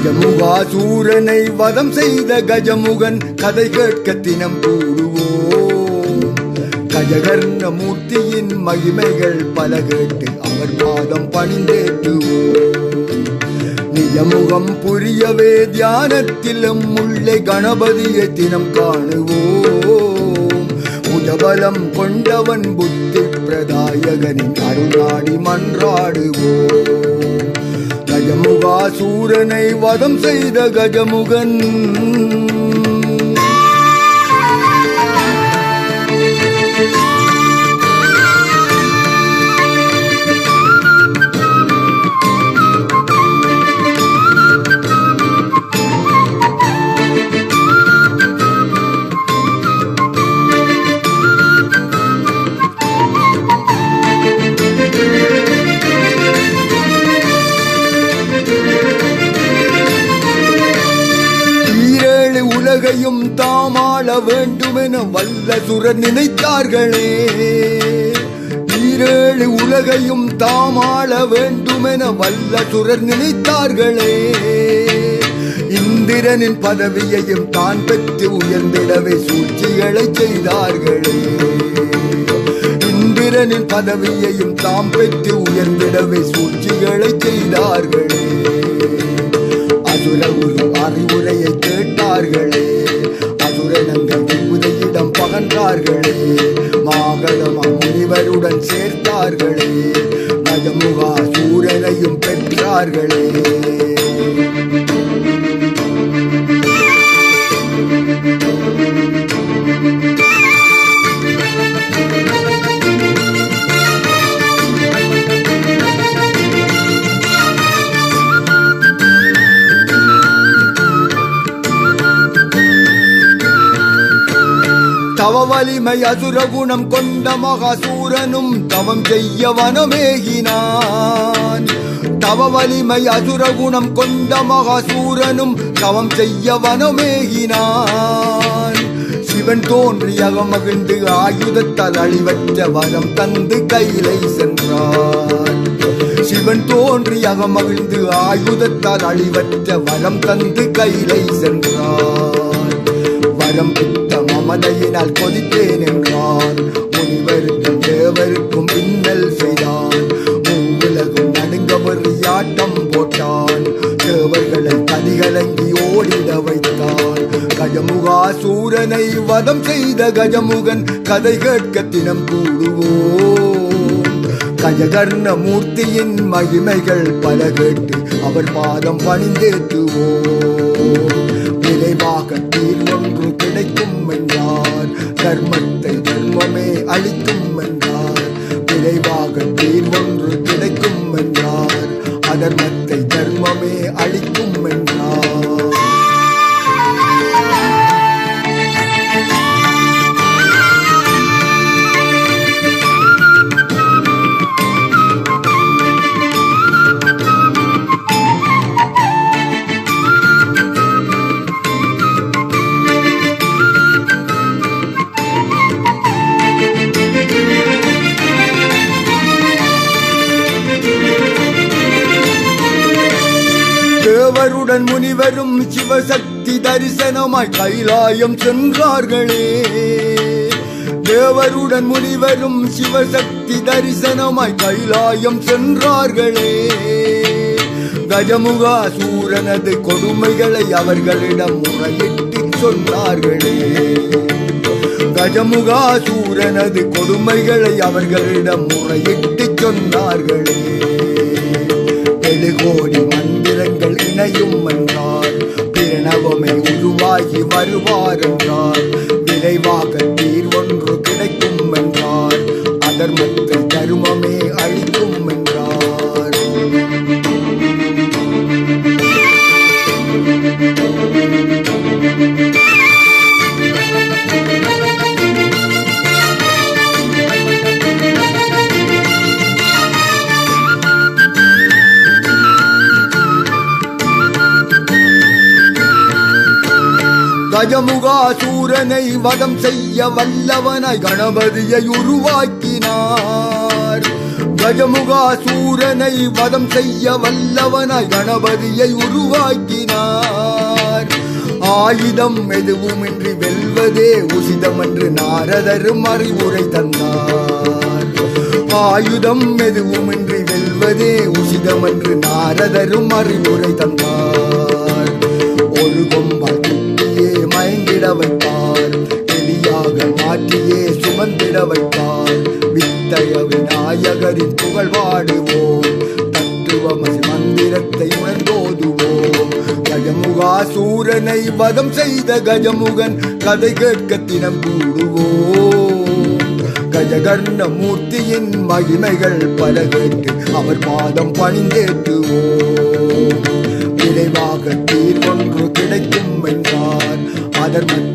கஜமுகாசூரனை வதம் செய்த கஜமுகன் கதை கேட்க தினம் கூடுவோம். கஜகர்ண மூர்த்தியின் மகிமைகள் பல கேட்டு அவர் பாதம் பணிந்தேற்றுவோம். நிஜமுகம் புரியவே தியானத்திலும் முல்லை கணபதியை தினம் காணுவோம். புஜபலம் கொண்டவன் புத்தி பிரதாயகனின் அருளாடி மன்றாடுவோம். கஜமுகாசூரனை வதம் செய்த கஜமுகன். ஈரேழு உலகையும் தாமாள வேண்டுமென வல்ல சுரர் நினைத்தார்களே. ஈரேழு உலகையும் தாமாள வேண்டுமென வல்ல சுரர் நினைத்தார்களே. இந்திரனின் பதவியையும் தான் பெற்று உயர்ந்திடவே சூழ்ச்சிகளை செய்தார்களே. இந்திரனின் பதவியையும் தாம் பெற்று உயர்ந்திடவே சூழ்ச்சிகளை செய்தார்களே. அசுர சேர்த்தார்களே. பகன்றார்களே முனிவருடன் சேர்த்தார்களே. நஜமுகா சூரனையும் பெற்றார்களே. தவ வலிமை அசுர குணம் கொண்ட மகாசூரனும் தவம் செய்ய வனமேகினான் தவ வலிமை அசுர குணம் கொண்ட மகாசூரனும் தவம் செய்ய வனமேகினான் சிவன் தோன்றி அகமகிழ்ந்து ஆயுதத்தால் அழிவற்ற வரம் தந்து கையிலை சென்றான். சிவன் தோன்றி அகமகிழ்ந்து ஆயுதத்தால் அழிவற்ற வரம் தந்து கையிலை சென்றான். வரம் மதையினால் கொதித்தேன் என்றான் முனிவருக்கும் தேவருக்கும் பின்னல் செய்தான். மூவுலகும் நடுங்க வெறியாட்டம் போட்டான். தேவர்களை கதிகலங்கி ஓடிட வைத்தான். கஜமுகாசூரனை வதம் செய்த கஜமுகன் கதை கேட்க தினம் கூடுவோம். கஜகர்ண மூர்த்தியின் மகிமைகள் பல கேட்டு அவர் பாதம் பணிந்தேற்றுவோம். விரைவாக தீர் கர்மத்தை தர்மத்தை தர்மமே அளிக்கும் என்றார் தேவருடன் முனிவரும் சிவசக்தி தரிசனமாய் கைலாயம் சென்றார்களே. தேவருடன் முனிவரும் சிவசக்தி தரிசனமாய் கைலாயம் சென்றார்களே. கஜமுகா சூரனது கொடுமைகளை அவர்களிடம் முறையிட்டு சொன்னார்களே. கஜமுகா சூரனது கொடுமைகளை அவர்களிடம் முறையிட்டு சொன்னார்களே. எழுகோடி மந்திரங்கள் இணையும் என்றார் பிரணவமே உருவாகி வருவார் என்றார் விரைவாக தீர்வொன்று கிடைக்கும் என்றார் அதர்மத்தை கஜமுகாசூரனை வதம் செய்ய வல்லவனாய் கணபதியை உருவாக்கினார். கஜமுகாசூரனை வதம் செய்ய வல்லவனாய் கணபதியை உருவாக்கினார். ஆயுதம் எதுவுமின்றி வெல்வதே உசிதம் என்று நாரதரும் அறிவுரை தந்தார். ஆயுதம் எதுவுமின்றி வெல்வதே உசிதம் என்று நாரதரும் அறிவுரை தந்தார். மயங்கிட வைப்பார் எலியாக மாற்றியே சுமந்திட வைப்பார் வித்தய விநாயகரின் புகழ் பாடுவோம். தத்துவமசி மந்திரத்தை உணர்ந்தோதுவோம். கஜமுகாசூரனை வதம் செய்த கஜமுகன் கதை கேட்க தினம் கூடுவோம். கஜகர்ண மூர்த்தியின் மகிமைகள் பல கேட்டு அவர் பாதம் பணிந்தேற்றுவோம். விரைவாக தீர்வொன்று கிடைக்கும் என்றார் அதர்மத்தை தர்மமே